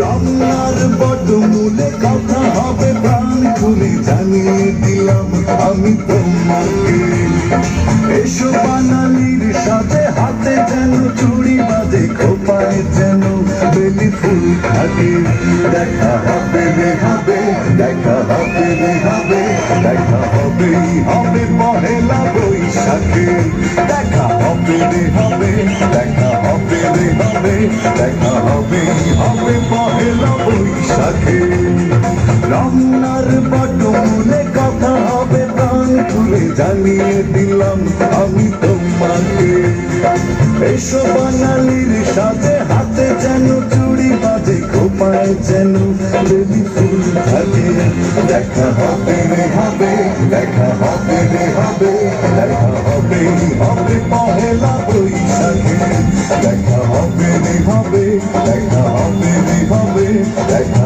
রান্নার বট মূলে কথা হবে, প্রাণ খুলে জানিয়ে দিলাম আমি তোমাকে। এসো বানালির সাথে, হাতে যেন চুড়ি বাজে খোপায় যেন ফুল থাকে দেখা হবে রে হবে, দেখা হবে রে হবে, দেখা হবে হবে পহেলা বৈশাখে। দেখা হবে রে হবে, দেখা হবে রে হবে, দেখা হবে হবে পহেলা বৈশাখে। রমনার বটমূলে কথা হবে প্রাণ খুলে জানিয়ে দিলাম, আমি তোমাকে। এসো বাঙালির সাথে হাতে যেন চুড়ি বাজে, খোপায় যেন বেবি ফুল থাকে। দেখা হবে রে, হবে, দেখা হবে রে, হবে, দেখা হবে হবে পহেলা বৈশাখে। দেখা হবে রে, হবে, দেখা হবে রে, হবে, দেখা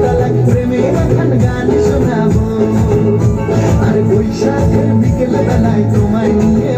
my